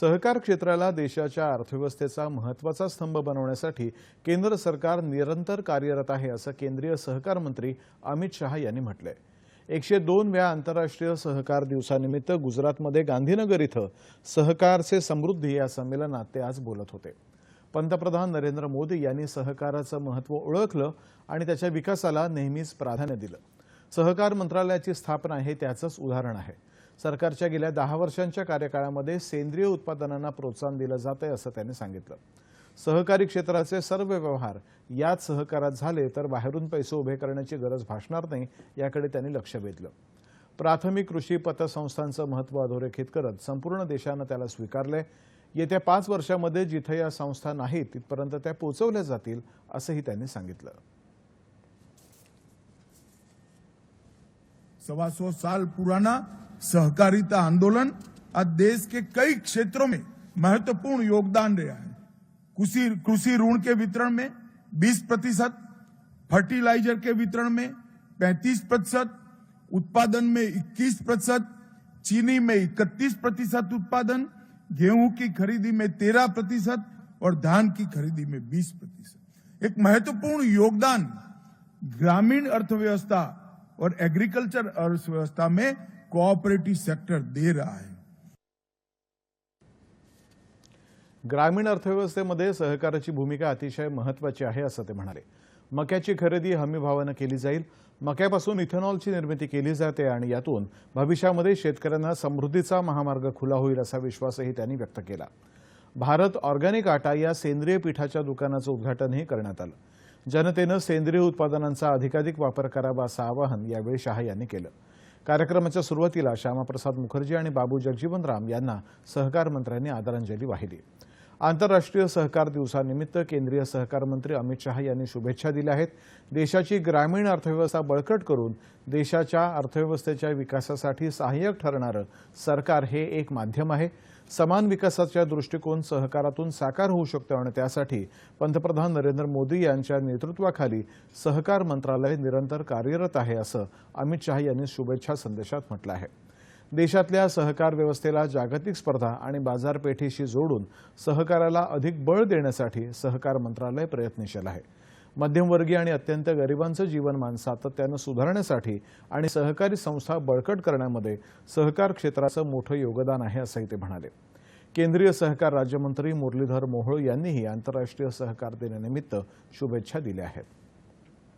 सहकार क्षेत्राला देशाच्या अर्थव्यवस्थेचा महत्त्वाचा स्तंभ बनवण्यासाठी केंद्र सरकार निरंतर कार्यरत आहे असं केंद्रीय सहकार मंत्री अमित शहा यांनी म्हटलंय. एकशे दोन व्या आंतरराष्ट्रीय सहकार दिवसानिमित्त गुजरातमध्ये गांधीनगर इथं सहकारचे समृद्धी या संमेलनात ते आज बोलत होते. पंतप्रधान नरेंद्र मोदी यांनी सहकाराचं महत्त्व ओळखलं आणि त्याच्या विकासाला नेहमीच प्राधान्य दिलं. सहकार मंत्रालयाची स्थापना हे त्याचंच उदाहरण आहे. सरकारच्या गेल्या दहा वर्षांच्या कार्यकाळामध्ये सेंद्रिय उत्पादनांना प्रोत्साहन दिलं जात आहे असं त्यांनी सांगितलं. सहकारी क्षेत्राचे सर्व व्यवहार याच सहकारात झाले तर बाहेरून पैसे उभे करण्याची गरज भासणार नाही याकडे त्यांनी लक्ष वेधलं. प्राथमिक कृषी पतसंस्थांचं महत्त्व अधोरेखित करत संपूर्ण देशानं त्याला स्वीकारलंय. येत्या पाच वर्षामध्ये जिथं या संस्था नाहीत तिथपर्यंत त्या पोचवल्या जातील असंही त्यांनी सांगितलं. सवा सौ साल पुराना सहकारिता आंदोलन आज देश के कई क्षेत्रों में महत्वपूर्ण योगदान रहा है। कृषि ऋण के वितरण में 20 प्रतिशत, फर्टिलाइज़र के वितरण में 35 प्रतिशत, उत्पादन में 21 प्रतिशत, चीनी में 31 प्रतिशत उत्पादन, गेहूँ की खरीदी में 13 प्रतिशत और धान की खरीदी में 20 प्रतिशत। एक महत्वपूर्ण योगदान ग्रामीण अर्थव्यवस्था और एग्रीकल्चर अर्थव्यवस्था में कोऑपरेटिव सेक्टर दे रहा है। ग्रामीण अर्थव्यवस्थेमध्ये सहकाराची भूमिका अतिशय महत्त्वाची आहे असं ते म्हणाले. मक्याची खरेदी हमी भावानं केली जाईल. मक्यापासून इथेनॉलची निर्मिती केली जाते आणि यातून भविष्यामध्ये शेतकऱ्यांना समृद्धीचा महामार्ग खुला होईल असा विश्वासही त्यांनी व्यक्त केला. भारत ऑर्गॅनिक आटा या सेंद्रिय पिठाच्या दुकानाचं उद्घाटनही करण्यात आलं. जनतेनं सेंद्रिय उत्पादनांचा अधिकाधिक वापर करावा असं आवाहन यावेळी शहा यांनी केलं. कार्यक्रमाच्या सुरुवातीला श्यामाप्रसाद मुखर्जी आणि बाबू जगजीवन राम यांना सहकार मंत्र्यांनी आदरांजली वाहिली. आंतरराष्ट्रीय सहकार दिवसानिमित्त केंद्रीय सहकार मंत्री अमित शहा यांनी शुभेच्छा दिल्या आहेत. देशाची ग्रामीण अर्थव्यवस्था बळकट करून देशाच्या अर्थव्यवस्थेच्या विकासासाठी सहाय्यक ठरणारं सरकार हे एक माध्यम आहे. समान विकासाच्या दृष्टिकोन सहकारातून साकार होऊ शकतो आणि त्यासाठी पंतप्रधान नरेंद्र मोदी यांच्या नेतृत्वाखाली सहकार मंत्रालय निरंतर कार्यरत आहे असं अमित शहा यांनी शुभेच्छा संदेशात म्हटलं आहे. देशातल्या सहकार व्यवस्थेला जागतिक स्पर्धा आणि बाजारपेठेशी जोडून सहकाराला अधिक बळ देण्यासाठी सहकार मंत्रालय प्रयत्नशील आहे. मध्यमवर्गीय आणि अत्यंत गरिबांचं जीवनमान सातत्यानं सुधारण्यासाठी आणि सहकारी संस्था बळकट करण्यामध्ये सहकार क्षेत्राचं मोठं योगदान आहे असंही ते म्हणाले. केंद्रीय सहकार राज्यमंत्री मुरलीधर मोहोळ यांनीही आंतरराष्ट्रीय सहकार दिनानिमित्त शुभेच्छा दिल्या आहेत.